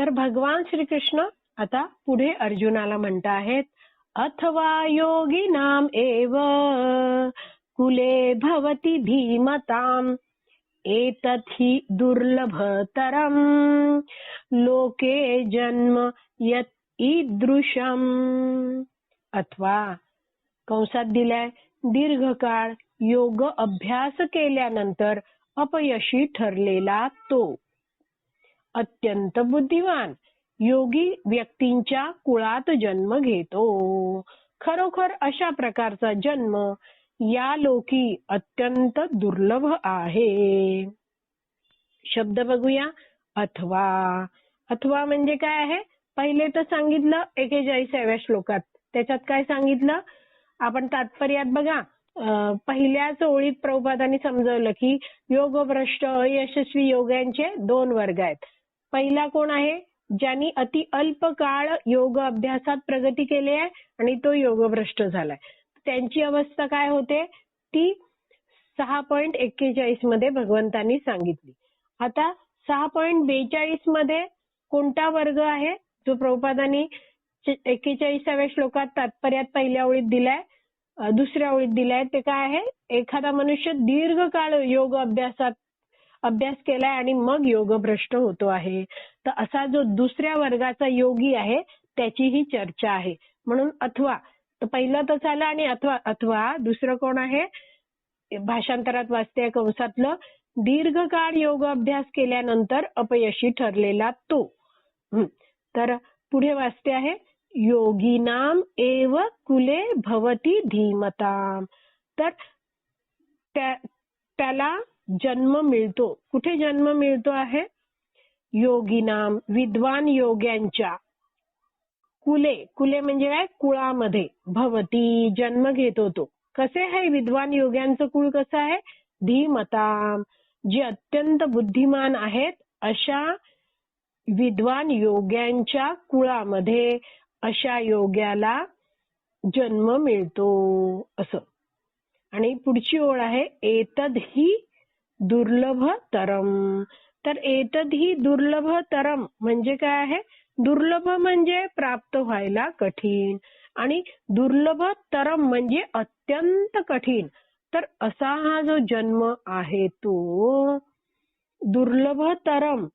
तर भगवान श्रीकृष्ण आता पुढे अर्जुनाला म्हणत आहेत अथवा योगी नाम एव कुले भवती धीमताम एतत् हि दुर्लभतरम लोके जन्म यत ईदृशम। अथवा कंसात दिलाय दीर्घकाळ योग अभ्यास केल्यानंतर अपयशी ठरलेला तो। अत्यंत बुद्धिमान. योगी व्यक्तींच्या कुळात जन्म घेतो. खरोखर अशा प्रकारचा जन्म या लोकी अत्यंत दुर्लभ आहे. शब्द बघूया. अथवा. अथवा म्हणजे काय आहे? पहिले तर सांगितलं एकेचाळीसाव्या श्लोकात. त्याच्यात काय सांगितलं? आपण तात्पर्यात बघा. पहिल्याच ओळीत प्रभुपादांनी समजवलं की योगभ्रष्ट अयशस्वी योग्यांचे दोन वर्ग आहेत. पहिला कोण आहे? ज्यांनी अति अल्प काळ योग अभ्यासात प्रगती केली आहे आणि तो योगभ्रष्ट झालाय. त्यांची अवस्था काय होते? ती सहा पॉईंट एक्केचाळीसमध्ये भगवंतांनी सांगितली. आता सहा पॉईंट बेचाळीसमध्ये कोणता वर्ग आहे? जो प्रभुपादांनी एक्केचाळीसाव्या श्लोकात तात्पर्यात पहिल्या ओळीत दिलाय दुसऱ्या ओळीत दिलाय ते काय आहे? एखादा मनुष्य दीर्घकाळ योग अभ्यासात अभ्यास केलाय आणि मग योगभ्रष्ट होतो आहे. तर असा जो दुसऱ्या वर्गाचा योगी आहे त्याची ही चर्चा आहे. म्हणून अथवा तर पहिलं तर झालं आणि अथवा अथवा दुसरं कोण आहे? भाषांतरात वाचते कंसातलं दीर्घकाळ योग अभ्यास केल्यानंतर अपयशी ठरलेला तो. तर पुढे वाचते आहे योगीनाम एव कुले भवती धीमताम. तर त्याला जन्म मिळतो. कुठे जन्म मिळतो आहे? योगीनाम विद्वान योग्यांच्या. कुले कुले म्हणजे काय? कुळामध्ये. भवती जन्म घेत होतो. कसे आहे? विद्वान योग्यांचं कुळ कसं आहे? धीमताम. जे अत्यंत बुद्धिमान आहेत अशा विद्वान योग्यांच्या कुळामध्ये अशा योग्याला जन्म मिळतो असं. आणि पुढची ओळ आहे एतद ही दुर्लभ तरम तर एतद ही दुर्लभ तरम म्हणजे काय आहे? दुर्लभ म्हणजे प्राप्त व्हायला कठीण आणि दुर्लभ तरम म्हणजे अत्यंत कठीण. तर असा हा जो जन्म आहे तो दुर्लभ तरम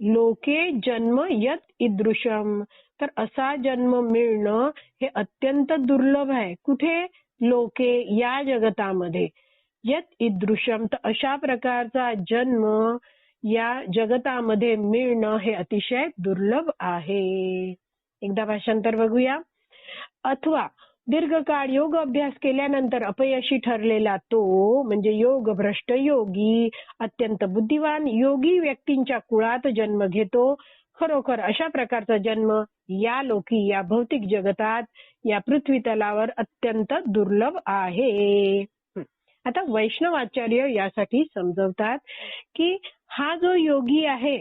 लोके जन्म यत इदृशम तर असा जन्म मिळणं हे अत्यंत दुर्लभ आहे. कुठे? लोके या जगतामध्ये. यत इदृश्यम तर अशा प्रकारचा जन्म या जगतामध्ये मिळणं हे अतिशय दुर्लभ आहे. एकदा भाषांतर बघूया. अथवा दीर्घकाळ योग अभ्यास केल्यानंतर अपयशी ठरलेला तो म्हणजे योग भ्रष्ट योगी अत्यंत बुद्धिवान योगी व्यक्तींच्या कुळात जन्म घेतो. खरोखर अशा प्रकारचा जन्म या लोकी या भौतिक जगतात या पृथ्वी तलावर अत्यंत दुर्लभ आहे. आता आता वैष्णवाचार्य यासाठी समजवतात की हा जो योगी आहे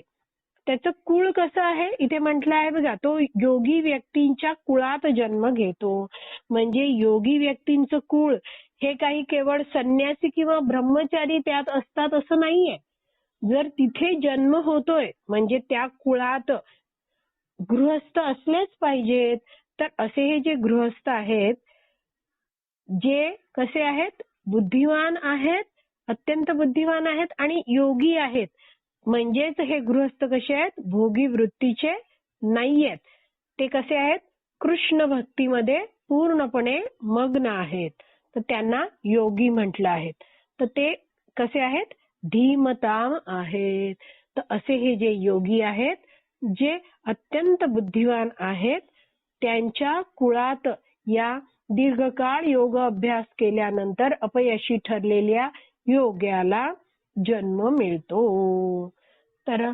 त्याचं कुळ कसं आहे? इथे म्हटलं आहे बघा तो योगी व्यक्तींच्या कुळात जन्म घेतो. म्हणजे योगी व्यक्तींचं कुळ हे काही केवळ संन्यासी किंवा ब्रह्मचारी त्यात असतात असं नाहीये. जर तिथे जन्म होतोय म्हणजे त्या कुळात गृहस्थ असलेच पाहिजेत. तर असे हे जे गृहस्थ आहेत जे कसे आहेत? बुद्धिवान आहेत अत्यंत बुद्धिवान आहेत आणि योगी आहेत. म्हणजेच हे गृहस्थ कसे आहेत? भोगी वृत्तीचे नाहीयेत. ते कसे आहेत? कृष्ण भक्तीमध्ये पूर्णपणे मग्न आहेत. तर त्यांना योगी म्हटलं आहे. तर ते कसे आहेत? धीमताम आहेत. तर असे हे जे योगी आहेत जे अत्यंत बुद्धिवान आहेत त्यांच्या कुळात या दीर्घकाळ योग अभ्यास केल्यानंतर अपयशी ठरलेल्या योग्याला जन्म मिळतो. तर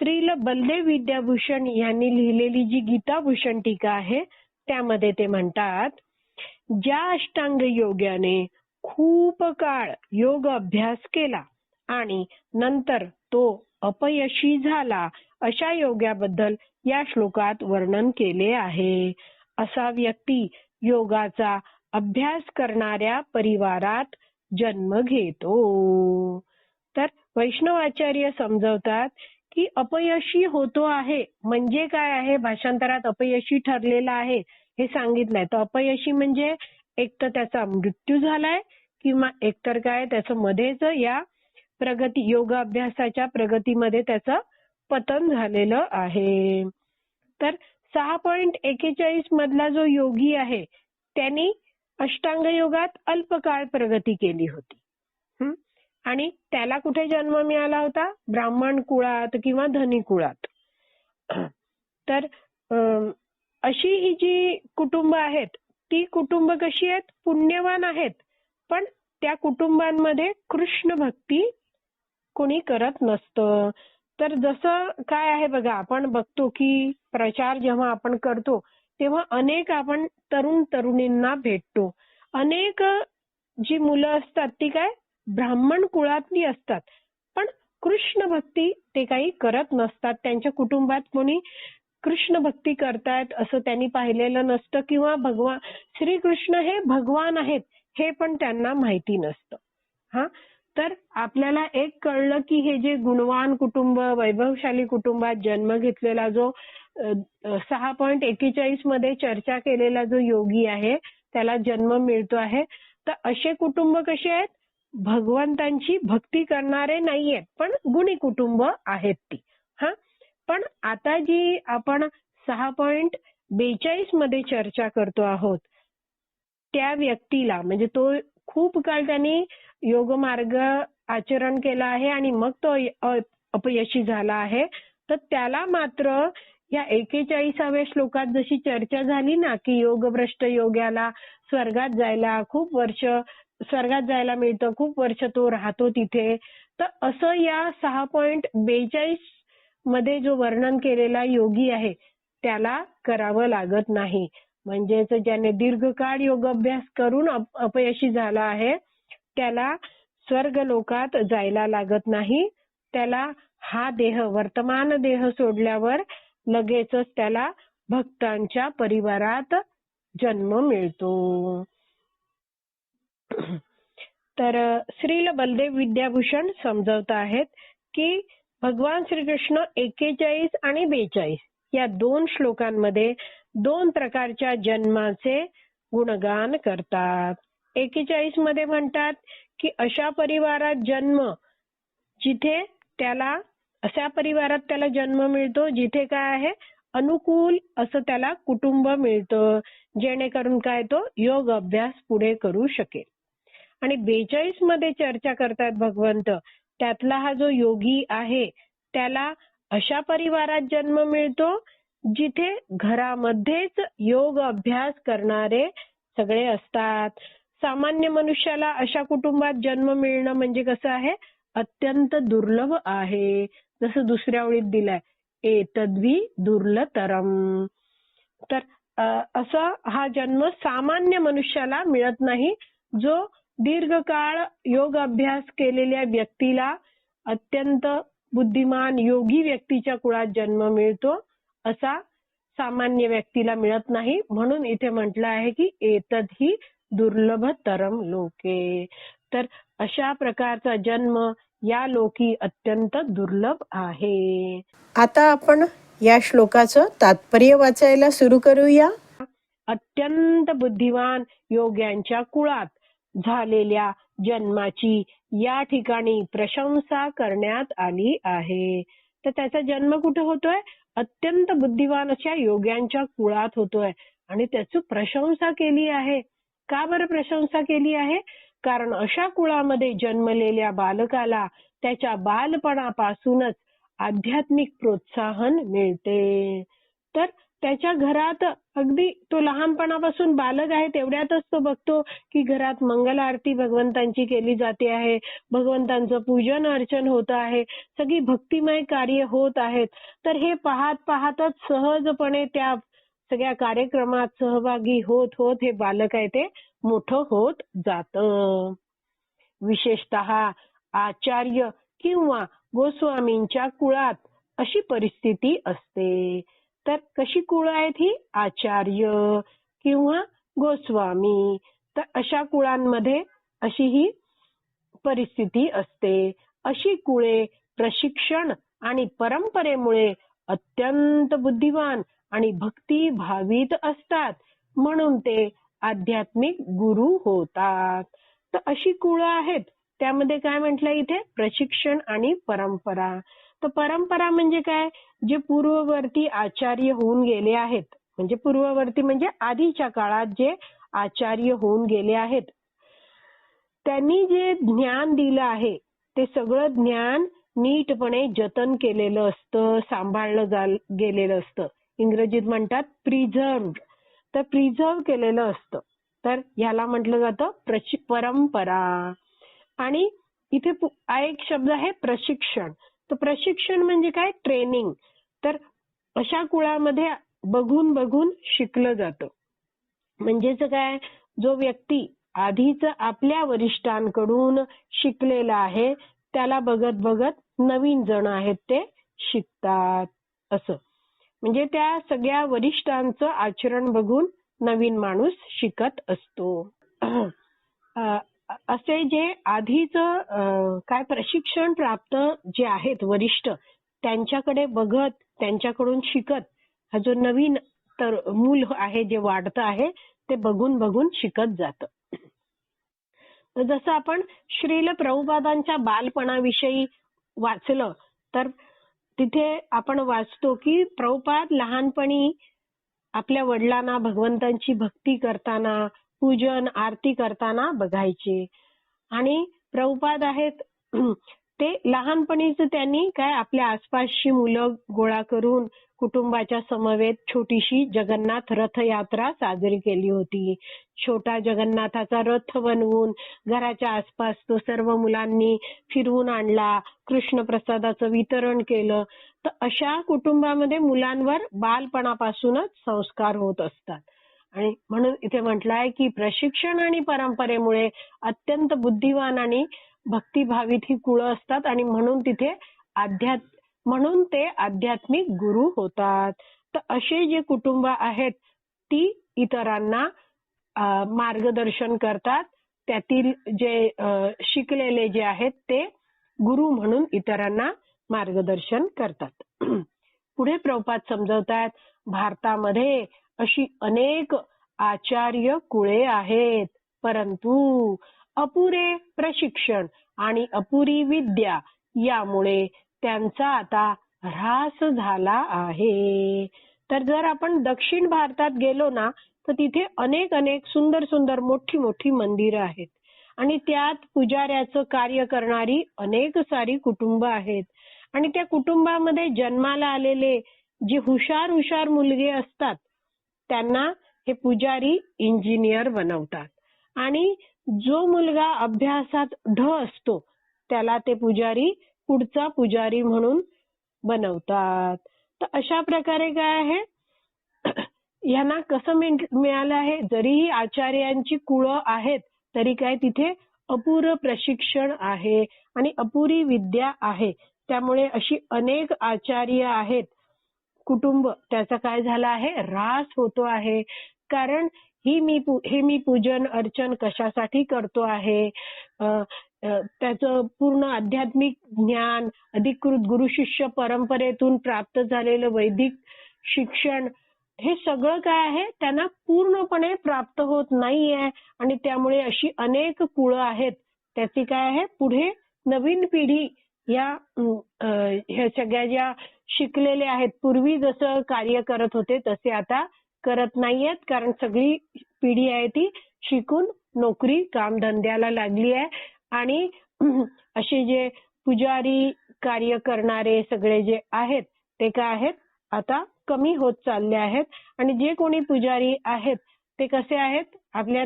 श्रील बलदेव विद्याभूषण यांनी लिहिलेली जी गीताभूषण टीका आहे त्यामध्ये ते म्हणतात ज्या अष्टांग योग्याने खूप काळ योग अभ्यास केला आणि नंतर तो अपयशी झाला अशा योग्याबद्दल या श्लोकात वर्णन केले आहे. असा व्यक्ती योगाचा अभ्यास करणाऱ्या परिवारात जन्म घेतो. तर वैष्णवाचार्य समजवतात की अपयशी होतो आहे म्हणजे काय आहे? भाषांतरात अपयशी ठरलेला आहे हे सांगितलंय तर अपयशी म्हणजे एक तर त्याचा मृत्यू झालाय किंवा एकतर काय त्याचं मध्येच या प्रगती योग अभ्यासाच्या प्रगतीमध्ये त्याचं पतन झालेलं आहे. तर सहा पॉइंट एकेचाळीस मधला जो योगी आहे त्यांनी अष्टांग योगात अल्पकाळ प्रगती केली होती. आणि त्याला कुठे जन्म मिळाला होता? ब्राह्मण कुळात किंवा धनी कुळात. तर अं, अशी ही जी कुटुंब आहेत ती कुटुंब कशी आहेत? पुण्यवान आहेत. पण त्या कुटुंबांमध्ये कृष्ण भक्ती कोणी करत नसतं. तर जसं काय आहे बघा आपण बघतो की प्रचार जेव्हा आपण करतो तेव्हा अनेक आपण तरुण तरुणींना भेटतो. अनेक जी मुलं असतात ती काय ब्राह्मण कुळातली असतात. पण कृष्ण भक्ती ते काही करत नसतात. त्यांच्या कुटुंबात कोणी कृष्ण भक्ती करतायत असं त्यांनी पाहिलेलं नसतं किंवा भगवान श्रीकृष्ण हे भगवान आहेत हे पण त्यांना माहिती नसतं. हा? तर आपल्याला एक कळलं की हे जे गुणवान कुटुंब वैभवशाली कुटुंबात जन्म घेतलेला जो सहा पॉईंट एकेचाळीसमध्ये चर्चा केलेला जो योगी आहे त्याला जन्म मिळतो आहे. तर असे कुटुंब कसे आहेत? भगवंतांची भक्ती करणारे नाहीयेत पण गुणी कुटुंब आहेत ती. हा? पण आता जी आपण सहा पॉइंट बेचाळीसमध्ये चर्चा करतो आहोत त्या व्यक्तीला म्हणजे तो खूप काळ त्यांनी योग मार्ग आचरण केला आहे आणि मग तो अपयशी झाला आहे. तर त्याला मात्र या एकेचाळीसाव्या श्लोकात जशी चर्चा झाली ना की योगभ्रष्ट योग्याला स्वर्गात जायला खूप वर्ष स्वर्गात जायला मिळतं खूप वर्ष तो राहतो तिथे. तर असं या सहा पॉइंट बेचाळीसमध्ये जो वर्णन केलेला योगी आहे त्याला करावं लागत नाही. म्हणजेच ज्याने दीर्घकाळ योग अभ्यास करून अपयशी झाला आहे त्याला स्वर्ग लोकात जायला लागत नाही. त्याला हा देह वर्तमान देह सोडल्यावर लगेचच त्याला भक्तांच्या परिवारात जन्म मिळतो. तर श्रील बलदेव विद्याभूषण समजवत आहेत की भगवान श्रीकृष्ण एकेचाळीस आणि बेचाळीस या दोन श्लोकांमध्ये दोन प्रकारच्या जन्माचे गुणगान करतात. एकेचाळीसमध्ये म्हणतात की अशा परिवारात जन्म जिथे त्याला अशा परिवारात त्याला जन्म मिळतो जिथे काय आहे? अनुकूल असं त्याला कुटुंब मिळतं जेणेकरून काय तो योग अभ्यास पुढे करू शकेल. आणि बेचाळीसमध्ये चर्चा करतात भगवंत त्यातला हा जो योगी आहे त्याला अशा परिवारात जन्म मिळतो जिथे घरामध्येच योग अभ्यास करणारे सगळे असतात. सामान्य मनुष्याला अशा कुटुंबात जन्म मिळणं म्हणजे कसं आहे? अत्यंत दुर्लभ आहे. जसं दुसऱ्या ओळीत दिलाय एतद्वी दुर्लतरम. तर असा हा जन्म सामान्य मनुष्याला मिळत नाही जो दीर्घकाळ योग अभ्यास केलेल्या व्यक्तीला अत्यंत बुद्धिमान योगी व्यक्तीच्या कुळात जन्म मिळतो असा सामान्य व्यक्तीला मिळत नाही. म्हणून इथे म्हटलं आहे की एतद ही दुर्लभ तरम लोके. तर अशा प्रकारचा जन्म या लोकी अत्यंत दुर्लभ आहे. आता आपण या श्लोकाचं तात्पर्य वाचायला सुरू करूया. अत्यंत बुद्धिमान योग्यांच्या कुळात झालेल्या जन्माची या ठिकाणी प्रशंसा करण्यात आली आहे. तर त्याचा जन्म कुठे होतोय? अत्यंत बुद्धिवान अशा योग्यांच्या कुळात होतोय आणि त्याची प्रशंसा केली आहे. का बरं प्रशंसा केली आहे? कारण अशा कुळामध्ये जन्मलेल्या बालकाला त्याच्या बालपणापासूनच आध्यात्मिक प्रोत्साहन मिळते. तर त्याच्या घरात अगदी तो लहानपणापासून बालक आहे तेवढ्यातच तो बघतो की घरात मंगल आरती भगवंतांची केली जाते आहे भगवंतांचं पूजन अर्चन होत आहे सगळी भक्तिमय कार्य होत आहेत. तर हे पाहत पाहतच सहजपणे त्या सगळ्या कार्यक्रमात सहभागी होत होत हे बालक आहे ते मोठं होत जात. विशेषतः आचार्य किंवा गोस्वामींच्या कुळात अशी परिस्थिती असते. तर कशी कुळ आहेत ही? आचार्य किंवा गोस्वामी. तर अशा कुळांमध्ये अशी ही परिस्थिती असते. अशी कुळे प्रशिक्षण आणि परंपरेमुळे अत्यंत बुद्धिवान आणि भक्ती भावित असतात म्हणून ते आध्यात्मिक गुरु होतात. तर अशी कुळं आहेत. त्यामध्ये काय म्हटलं इथे? प्रशिक्षण आणि परंपरा. तर परंपरा म्हणजे काय? जे पूर्ववर्ती आचार्य होऊन गेले आहेत. म्हणजे पूर्ववर्ती म्हणजे आधीच्या काळात जे आचार्य होऊन गेले आहेत. त्यांनी जे ज्ञान दिलं आहे ते सगळं ज्ञान नीटपणे जतन केलेलं असतं सांभाळलं गेलेलं असतं. इंग्रजीत म्हणतात प्रिझर्व तर प्रिझर्व केलेलं असतं. तर ह्याला म्हटलं जातं परंपरा. आणि इथे एक शब्द आहे प्रशिक्षण. तर प्रशिक्षण म्हणजे काय? ट्रेनिंग तर अशा कुळामध्ये बघून बघून शिकलं जातं. म्हणजेच काय? जो व्यक्ती आधीच आपल्या वरिष्ठांकडून शिकलेला आहे त्याला बघत बघत नवीन जण आहेत ते शिकतात. असं. म्हणजे त्या सगळ्या वरिष्ठांचं आचरण बघून नवीन माणूस शिकत असतो. असे जे आधीच काय प्रशिक्षण प्राप्त जे आहेत वरिष्ठ त्यांच्याकडे बघत त्यांच्याकडून शिकत हा जो नवीन तर मूल आहे जे वाढतं आहे ते बघून बघून शिकत जात. जसं आपण श्रील प्रभुपादांच्या बालपणाविषयी वाचलं तर तिथे आपण वाचतो की प्रभुपाद लहानपणी आपल्या वडिलांना भगवंतांची भक्ती करताना पूजन आरती करताना बघायचे. आणि प्रभुपाद आहेत ते लहानपणीच त्यांनी काय आपल्या आसपासची मुलं गोळा करून कुटुंबाच्या समवेत छोटीशी जगन्नाथ रथयात्रा साजरी केली होती. छोटा जगन्नाथाचा रथ बनवून घराच्या आसपास तो सर्व मुलांनी फिरवून आणला. कृष्ण प्रसादाचं वितरण केलं. तर अशा कुटुंबामध्ये मुलांवर बालपणापासूनच संस्कार होत असतात. आणि म्हणून इथे म्हटलंय की प्रशिक्षण आणि परंपरेमुळे अत्यंत बुद्धिवान आणि भक्तिभावित ही कुळं असतात आणि म्हणून तिथे अध्यात्म म्हणून ते आध्यात्मिक गुरु होतात. तर असे जे कुटुंब आहेत ती इतरांना मार्गदर्शन करतात. त्यातील जे शिकलेले जे आहेत ते गुरु म्हणून इतरांना मार्गदर्शन करतात. पुढे प्रभुपात समजवतात भारतामध्ये अशी अनेक आचार्य कुळे आहेत. परंतु अपुरे प्रशिक्षण आणि अपुरी विद्या यामुळे त्यांचा आता ऱ्हास झाला आहे. तर जर आपण दक्षिण भारतात गेलो ना तर तिथे अनेक अनेक सुंदर सुंदर मोठी मोठी मंदिरं आहेत. आणि त्यात पुजाऱ्याचं कार्य करणारी अनेक सारी कुटुंब आहेत. आणि त्या कुटुंबामध्ये जन्माला आलेले जे हुशार हुशार मुलगे असतात त्यांना हे पुजारी इंजिनियर बनवतात. आणि जो मुलगा अभ्यासात ढ असतो त्याला ते पुजारी पुढचा पुजारी म्हणून बनवतात. तर अशा प्रकारे काय आहे? यांना कसं मिळालं आहे? जरीही आचार्यांची कुळं आहेत तरी काय तिथे अपुर प्रशिक्षण आहे आणि अपुरी विद्या आहे. त्यामुळे अशी अनेक आचार्य आहेत. कुटुंब त्याचा काय झाला आहे? ऱ्हास होतो आहे. कारण ही मी हे मी पूजन अर्चन कशासाठी करतो आहे? त्याचं पूर्ण आध्यात्मिक ज्ञान अधिकृत गुरु शिष्य परंपरेतून प्राप्त झालेलं वैदिक शिक्षण हे सगळं काय आहे? त्यांना पूर्णपणे प्राप्त होत नाहीये आणि त्यामुळे अशी अनेक कुळं आहेत. त्याची काय आहे? पुढे नवीन पिढी या ह्या सगळ्या ज्या शिकलेले आहेत पूर्वी जसं कार्य करत होते तसे आता करत नाहीयेत. कारण सगळी पिढी आहे ती शिकून नोकरी कामधंद्याला लागली आहे. आणि असे जे पुजारी कार्य करणारे सगळे जे आहेत ते काय आहेत? आता कमी होत चालले आहेत. आणि जे कोणी पुजारी आहेत ते कसे आहेत? आपल्या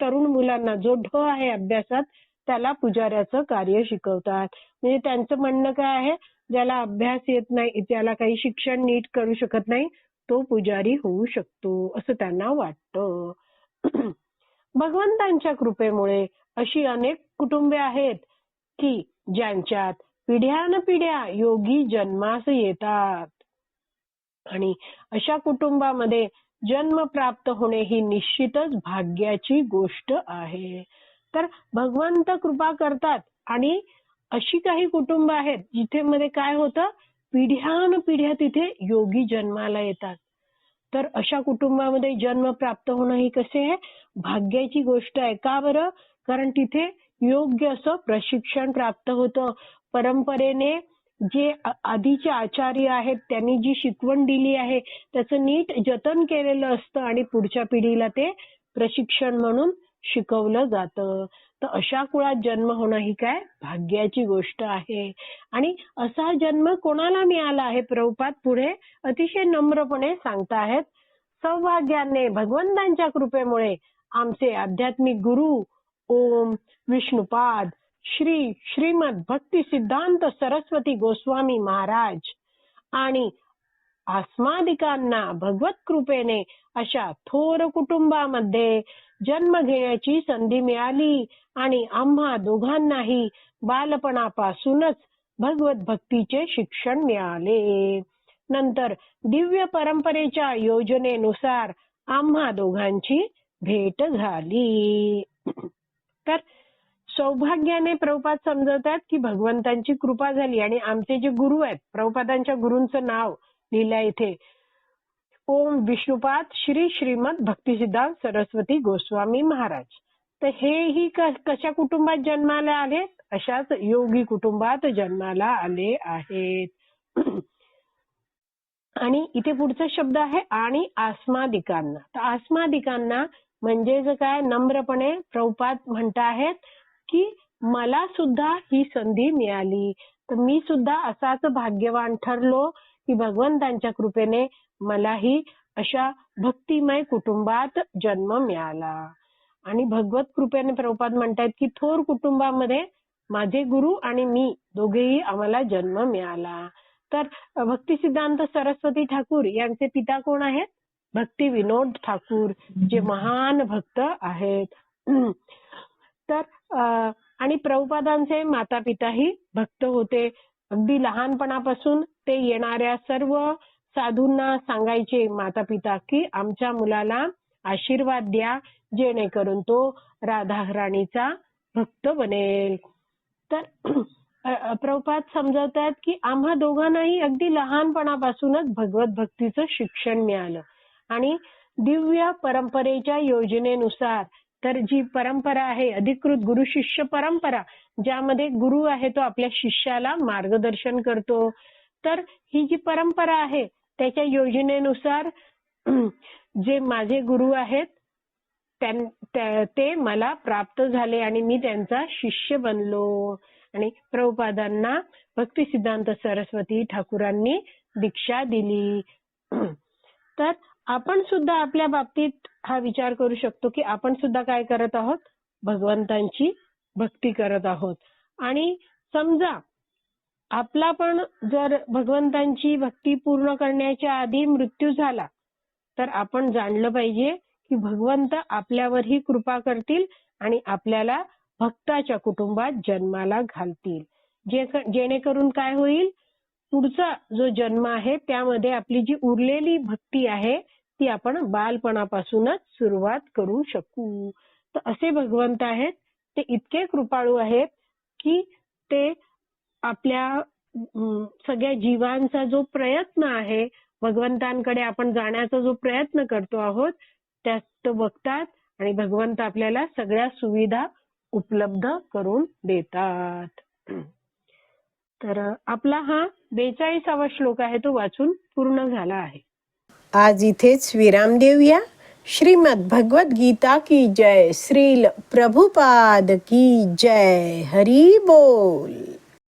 तरुण मुलांना जो ढ आहे अभ्यासात त्याला पुजाऱ्याचं कार्य शिकवतात. म्हणजे त्यांचं म्हणणं काय आहे? ज्याला अभ्यास येत नाही ज्याला काही शिक्षण नीट करू शकत नाही तो पुजारी होऊ शकतो असं त्यांना वाटतं. भगवंतांच्या कृपेमुळे अशी अनेक कुटुंबे आहेत की ज्यांच्यात पिढ्यानपिढ्या योगी जन्मास येतात. आणि अशा कुटुंबामध्ये जन्म प्राप्त होणे ही निश्चितच भाग्याची गोष्ट आहे. तर भगवंत कृपा करतात आणि अशी काही कुटुंब आहेत जिथे मध्ये काय होतं? पिढ्यान पिढ्या तिथे योगी जन्माला येतात. तर अशा कुटुंबामध्ये जन्म प्राप्त होणं ही कसे आहे? भाग्याची गोष्ट आहे. का बरं? कारण तिथे योग्य असं प्रशिक्षण प्राप्त होतं. परंपरेने जे आधीचे आचार्य आहेत त्यांनी जी शिकवण दिली आहे त्याचं नीट जतन केलेलं असतं आणि पुढच्या पिढीला ते प्रशिक्षण म्हणून शिकवलं जातं. तर अशा कुळात जन्म होणं ही काय भाग्याची गोष्ट आहे. आणि असा जन्म कोणाला मिळाला आहे? प्रभुपाद पुढे अतिशय नम्रपणे सांगताहेत. सौभाग्याने भगवंतांच्या कृपेमुळे आमचे आध्यात्मिक गुरु ओम विष्णुपाद श्री श्रीमद भक्ती सिद्धांत सरस्वती गोस्वामी महाराज आणि आस्मादिकांना भगवत कृपेने अशा थोर कुटुंबामध्ये जन्म घेण्याची संधी मिळाली आणि आम्हा दोघांनाही बालपणापासूनच भगवत भक्तीचे शिक्षण मिळाले. नंतर दिव्य परंपरेच्या योजनेनुसार आम्हा दोघांची भेट झाली. तर सौभाग्याने प्रभुपाद समजवतात की भगवंतांची कृपा झाली आणि आमचे जे गुरु आहेत प्रभुपादांच्या गुरूंचं नाव लिहिलंय इथे. ओम विष्णुपाद श्री श्रीमद भक्तिसिद्धांत सरस्वती गोस्वामी महाराज. तर हेही कशा कुटुंबात जन्माला आले अशाच योगी कुटुंबात जन्माला आले आहेत. आणि इथे पुढचा शब्द आहे आणि आस्मादिकांना. तर आस्मादिकांना म्हणजे काय नम्रपणे प्रभुपाद म्हणताहेत की मला सुद्धा ही संधी मिळाली. तर मी सुद्धा असाच भाग्यवान ठरलो की भगवंतांच्या कृपेने मलाही अशा भक्तिमय कुटुंबात जन्म मिळाला. आणि भगवत कृपेने प्रभुपाद म्हणतायत की थोर कुटुंबामध्ये माझे गुरु आणि मी दोघेही आम्हाला जन्म मिळाला. तर भक्ती सिद्धांत सरस्वती ठाकूर यांचे पिता कोण आहेत? भक्ती विनोद ठाकूर जे महान भक्त आहेत. तर आणि प्रभुपादांचे माता पिताही भक्त होते. अगदी लहानपणापासून ते येणाऱ्या सर्व साधूंना सांगायचे माता पिता की आमच्या मुलाला आशीर्वाद द्या जेणेकरून तो राधा राणीचा भक्त बनेल. तर प्रपात प्रभुपाद समजवतात की आम्हा दोघांनाही अगदी लहानपणापासूनच भगवत भक्तीचं शिक्षण मिळालं. आणि दिव्य परंपरेच्या योजनेनुसार तर जी परंपरा आहे अधिकृत गुरु शिष्य परंपरा ज्यामध्ये गुरु आहे तो आपल्या शिष्याला मार्गदर्शन करतो. तर ही जी परंपरा आहे त्याच्या योजनेनुसार जे माझे गुरु आहेत ते मला प्राप्त झाले आणि मी त्यांचा शिष्य बनलो. आणि प्रभुपादांना भक्ती सिद्धांत सरस्वती ठाकूरांनी दीक्षा दिली. तर आपण सुद्धा आपल्या बाबतीत हा विचार करू शकतो की आपण सुद्धा काय करत आहोत? भगवंतांची भक्ती करत आहोत. आणि समजा आपला पण जर भगवंतांची भक्ती पूर्ण करण्याच्या आधी मृत्यू झाला तर आपण जाणलं पाहिजे की भगवंत आपल्यावरही कृपा करतील आणि आपल्याला भक्ताच्या कुटुंबात जन्माला घालतील. जेणेकरून काय होईल? पुढचा जो जन्म आहे त्यामध्ये आपली जी उरलेली भक्ती आहे ती आपण बालपणापासूनच सुरुवात करू शकू. तर असे भगवंत आहेत ते इतके कृपाळू आहेत की ते आपल्या सगळ्या जीवांचा जो प्रयत्न आहे भगवंतांकडे आपण जाण्याचा जो प्रयत्न करतो आहोत त्यात तो बघतात आणि भगवंत आपल्याला सगळ्या सुविधा उपलब्ध करून देतात. तर आपला हा बेचाळीसावा श्लोक आहे तो वाचून पूर्ण झाला आहे. आज इथेच विराम देऊया. श्रीमद भगवत गीता की जय. श्रील प्रभुपाद की जय. हरी बोल.